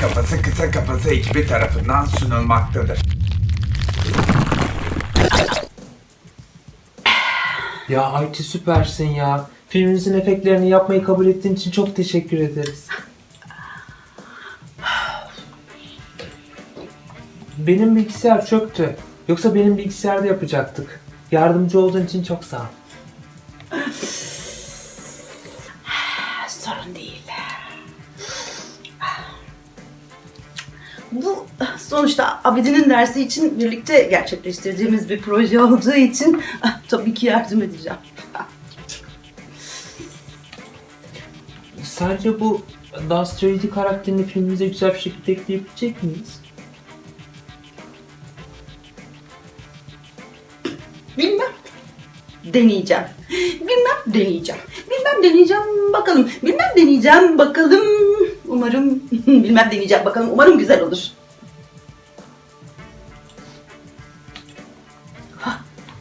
Kafası Kısa Kafası ekibi tarafından sunulmaktadır. Ya Ayçi süpersin ya. Filmimizin efektlerini yapmayı kabul ettiğin için çok teşekkür ederiz. Benim bilgisayar çöktü. Yoksa benim bilgisayarda yapacaktık. Yardımcı olduğun için çok sağ ol. Sonuçta Abidin'in dersi için birlikte gerçekleştirdiğimiz bir proje olduğu için tabii ki yardım edeceğim. Sence bu Dust 3D karakterini filmimize güzel bir şekilde ekleyebilecek miyiz? Bilmem. Deneyeceğim. Bilmem deneyeceğim. Bilmem deneyeceğim bakalım. Bilmem deneyeceğim bakalım. Umarım bilmem deneyeceğim bakalım. Umarım güzel olur.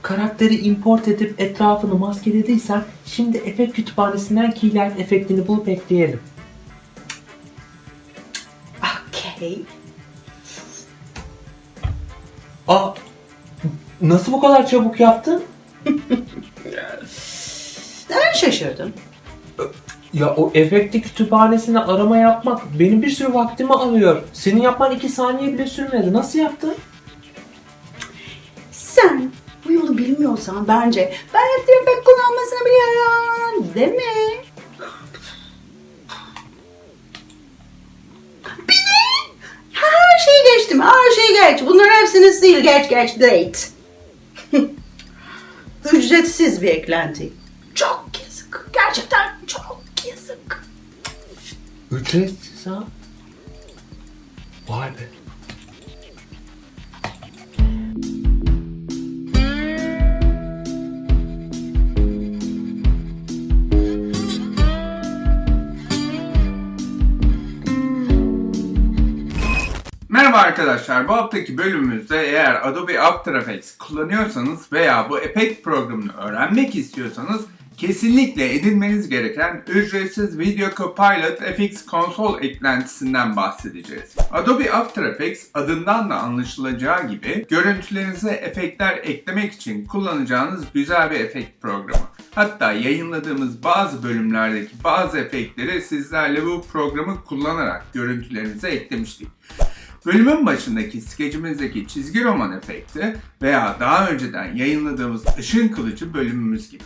Karakteri import edip etrafını maskelediysen şimdi efekt kütüphanesinden Keylight efektini bulup ekleyelim. Okey. Aa, nasıl bu kadar çabuk yaptın? Ben şaşırdım. Ya o efekti kütüphanesine arama yapmak benim bir sürü vaktimi alıyor. Senin yapman iki saniye bile sürmedi. Nasıl yaptın? Sen bilmiyorsan bence ben Effects kullanmasını biliyorum. Değil mi? Beni? Her şeyi geçtim. Her şeyi geç. Bunların hepsini sil. Geç geç. Date. Ücretsiz bir eklenti. Çok yazık. Gerçekten çok yazık. Ücretsiz ha? Vay be. Merhaba arkadaşlar. Bu haftaki bölümümüzde eğer Adobe After Effects kullanıyorsanız veya bu Effect programını öğrenmek istiyorsanız kesinlikle edinmeniz gereken ücretsiz Video Copilot FX Console eklentisinden bahsedeceğiz. Adobe After Effects adından da anlaşılacağı gibi görüntülerinize efektler eklemek için kullanacağınız güzel bir efekt programı. Hatta yayınladığımız bazı bölümlerdeki bazı efektleri sizlerle bu programı kullanarak görüntülerinize eklemiştik. Bölümün başındaki skecimizdeki çizgi roman efekti veya daha önceden yayınladığımız ışın kılıcı bölümümüz gibi.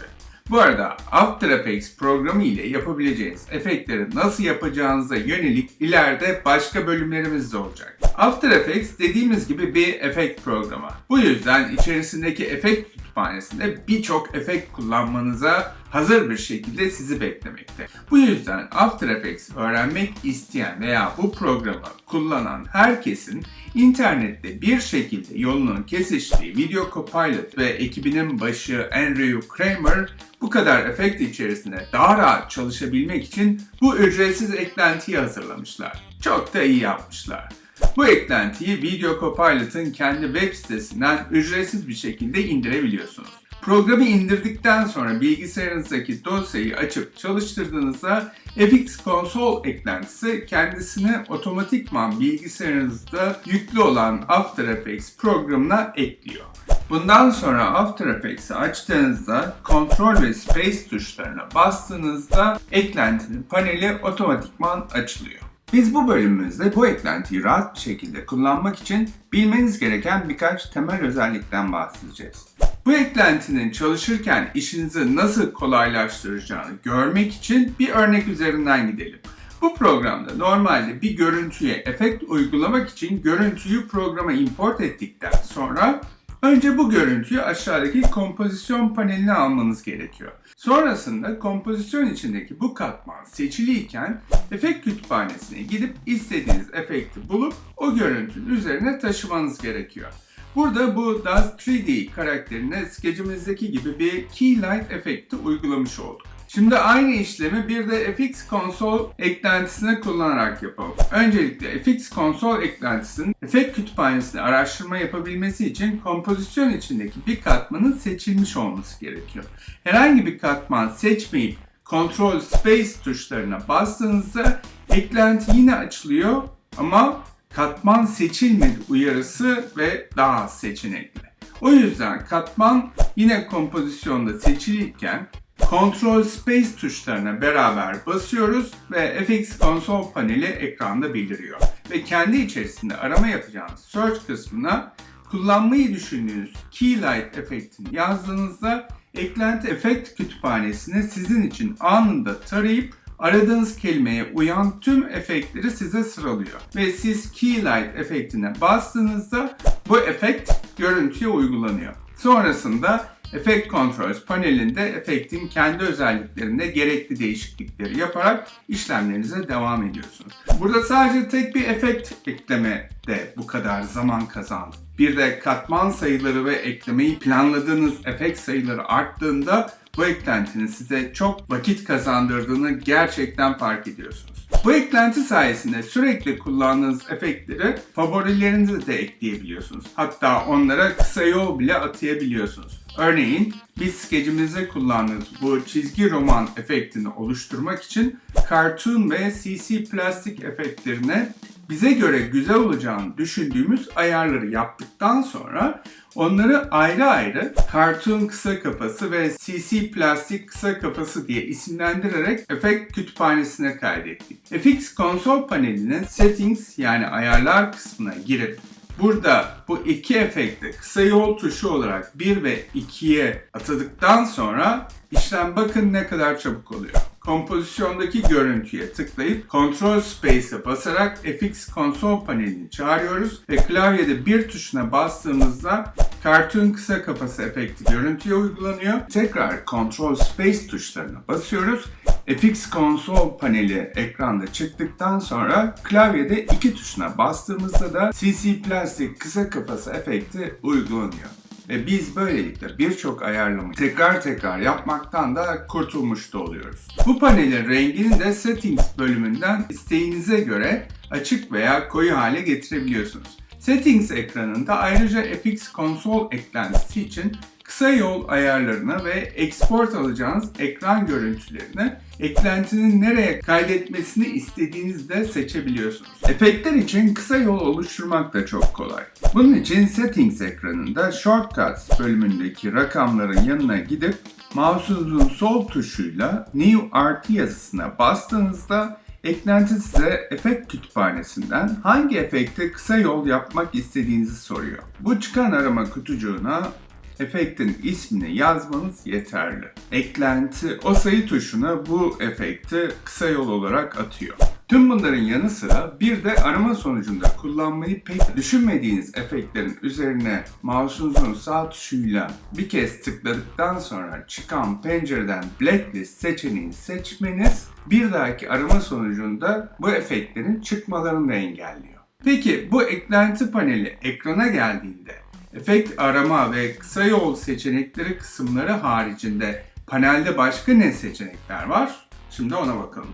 Bu arada After Effects programı ile yapabileceğiniz efektleri nasıl yapacağınıza yönelik ileride başka bölümlerimiz de olacak. After Effects dediğimiz gibi bir efekt programı. Bu yüzden içerisindeki efekt kütüphanesinde birçok efekt kullanmanıza hazır bir şekilde sizi beklemekte. Bu yüzden After Effects öğrenmek isteyen veya bu programı kullanan herkesin internette bir şekilde yolunun kesiştiği Video Copilot ve ekibinin başı Andrew Kramer bu kadar efekt içerisinde daha rahat çalışabilmek için bu ücretsiz eklentiyi hazırlamışlar. Çok da iyi yapmışlar. Bu eklentiyi Video Copilot'ın kendi web sitesinden ücretsiz bir şekilde indirebiliyorsunuz. Programı indirdikten sonra bilgisayarınızdaki dosyayı açıp çalıştırdığınızda FX Console eklentisi kendisini otomatikman bilgisayarınızda yüklü olan After Effects programına ekliyor. Bundan sonra After Effects'i açtığınızda Ctrl ve Space tuşlarına bastığınızda eklentinin paneli otomatikman açılıyor. Biz bu bölümümüzde bu eklentiyi rahat bir şekilde kullanmak için bilmeniz gereken birkaç temel özellikten bahsedeceğiz. Bu eklentinin çalışırken işinizi nasıl kolaylaştıracağını görmek için bir örnek üzerinden gidelim. Bu programda normalde bir görüntüye efekt uygulamak için görüntüyü programa import ettikten sonra Önce bu görüntüyü aşağıdaki kompozisyon paneline almanız gerekiyor. Sonrasında kompozisyon içindeki bu katman seçiliyken efekt kütüphanesine gidip istediğiniz efekti bulup o görüntünün üzerine taşımanız gerekiyor. Burada bu Dust 3D karakterine skecimizdeki gibi bir Key Light efekti uygulamış olduk. Şimdi aynı işlemi bir de FX Console eklentisini kullanarak yapalım. Öncelikle FX Console eklentisinin efekt kütüphanesinde araştırma yapabilmesi için kompozisyon içindeki bir katmanın seçilmiş olması gerekiyor. Herhangi bir katman seçmeyip Ctrl Space tuşlarına bastığınızda eklenti yine açılıyor Ama katman seçilmedi uyarısı ve daha az seçenekli. O yüzden katman yine kompozisyonda seçilirken Ctrl Space tuşlarına beraber basıyoruz ve FX konsol paneli ekranda beliriyor. Ve kendi içerisinde arama yapacağınız search kısmına kullanmayı düşündüğünüz Keylight efektini yazdığınızda eklenti efekt kütüphanesini sizin için anında tarayıp aradığınız kelimeye uyan tüm efektleri size sıralıyor. Ve siz Keylight efektine bastığınızda bu efekt görüntüye uygulanıyor. Sonrasında Effect Controls panelinde efektin kendi özelliklerinde gerekli değişiklikleri yaparak işlemlerinize devam ediyorsunuz. Burada sadece tek bir efekt ekleme de bu kadar zaman kazandı. Bir de katman sayıları ve eklemeyi planladığınız efekt sayıları arttığında bu eklentinin size çok vakit kazandırdığını gerçekten fark ediyorsunuz. Bu eklenti sayesinde sürekli kullandığınız efektleri favorilerinize de ekleyebiliyorsunuz. Hatta onlara kısa yol bile atayabiliyorsunuz. Örneğin biz skecimizde kullandığımız bu çizgi roman efektini oluşturmak için cartoon ve CC plastik efektlerine bize göre güzel olacağını düşündüğümüz ayarları yaptıktan sonra onları ayrı ayrı Cartoon kısa kafası ve CC Plastik kısa kafası diye isimlendirerek efekt kütüphanesine kaydettik. FX konsol panelinin Settings yani ayarlar kısmına girip Burada bu iki efekti kısa yol tuşu olarak 1 ve 2'ye atadıktan sonra işlem bakın ne kadar çabuk oluyor. Kompozisyondaki görüntüye tıklayıp Ctrl Space'e basarak FX konsol panelini çağırıyoruz ve klavyede bir tuşuna bastığımızda Cartoon kısa kafası efekti görüntüye uygulanıyor. Tekrar Ctrl Space tuşlarına basıyoruz. FX konsol paneli ekranda çıktıktan sonra klavyede iki tuşuna bastığımızda da CC Plastic kısa kafası efekti uygulanıyor. Ve biz böylelikle birçok ayarlamayı tekrar tekrar yapmaktan da kurtulmuş da oluyoruz. Bu panelin rengini de Settings bölümünden isteğinize göre açık veya koyu hale getirebiliyorsunuz. Settings ekranında ayrıca FX konsol eklentisi için kısa yol ayarlarına ve export alacağınız ekran görüntülerini eklentinin nereye kaydetmesini istediğinizi de seçebiliyorsunuz. Efektler için kısa yol oluşturmak da çok kolay. Bunun için Settings ekranında Shortcuts bölümündeki rakamların yanına gidip mouse'unuzun sol tuşuyla New RT yazısına bastığınızda eklenti size efekt kütüphanesinden hangi efekte kısa yol yapmak istediğinizi soruyor. Bu çıkan arama kutucuğuna efektin ismini yazmanız yeterli. Eklenti o sayı tuşuna bu efekti kısa yol olarak atıyor. Tüm bunların yanı sıra bir de arama sonucunda kullanmayı pek düşünmediğiniz efektlerin üzerine mouse'unuzun sağ tuşuyla bir kez tıkladıktan sonra çıkan pencereden blacklist seçeneğini seçmeniz bir dahaki arama sonucunda bu efektlerin çıkmalarını da engelliyor. Peki bu eklenti paneli ekrana geldiğinde efekt arama ve kısa yol seçenekleri kısımları haricinde panelde başka ne seçenekler var? Şimdi ona bakalım.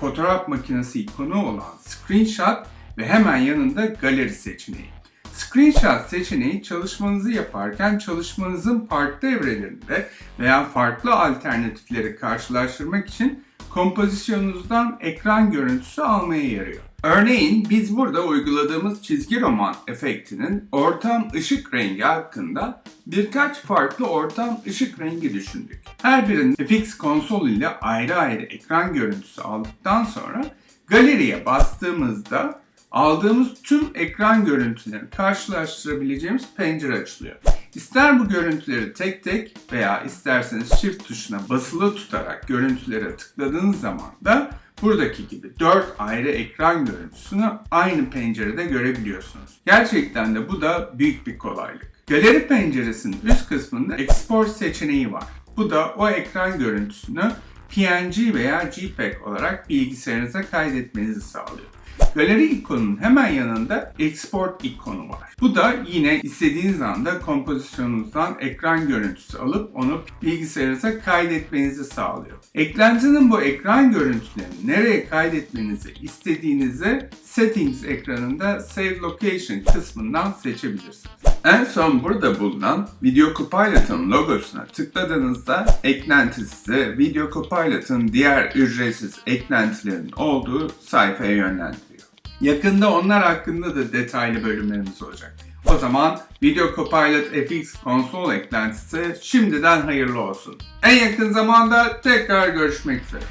Fotoğraf makinesi ikonu olan Screenshot ve hemen yanında Galeri seçeneği. Screenshot seçeneği çalışmanızı yaparken çalışmanızın farklı evrelerinde veya farklı alternatifleri karşılaştırmak için kompozisyonunuzdan ekran görüntüsü almaya yarıyor. Örneğin biz burada uyguladığımız çizgi roman efektinin ortam ışık rengi hakkında birkaç farklı ortam ışık rengi düşündük. Her birinin FX konsol ile ayrı ayrı ekran görüntüsü aldıktan sonra galeriye bastığımızda aldığımız tüm ekran görüntülerini karşılaştırabileceğimiz pencere açılıyor. İster bu görüntüleri tek tek veya isterseniz Shift tuşuna basılı tutarak görüntülere tıkladığınız zaman da buradaki gibi 4 ayrı ekran görüntüsünü aynı pencerede görebiliyorsunuz. Gerçekten de bu da büyük bir kolaylık. Galeri penceresinin üst kısmında Export seçeneği var. Bu da o ekran görüntüsünü PNG veya JPEG olarak bilgisayarınıza kaydetmenizi sağlıyor. Galeri ikonunun hemen yanında Export ikonu var. Bu da yine istediğiniz anda kompozisyonunuzdan ekran görüntüsü alıp onu bilgisayarınıza kaydetmenizi sağlıyor. Eklentinin bu ekran görüntülerini nereye kaydetmenizi istediğinizi Settings ekranında Save Location kısmından seçebilirsiniz. En son burada bulunan Video Copilot'ın logosuna tıkladığınızda eklenti size Video Copilot'ın diğer ücretsiz eklentilerin olduğu sayfaya yönlendiriyor. Yakında onlar hakkında da detaylı bölümlerimiz olacak. O zaman Video Copilot FX konsol eklentisi şimdiden hayırlı olsun. En yakın zamanda tekrar görüşmek üzere.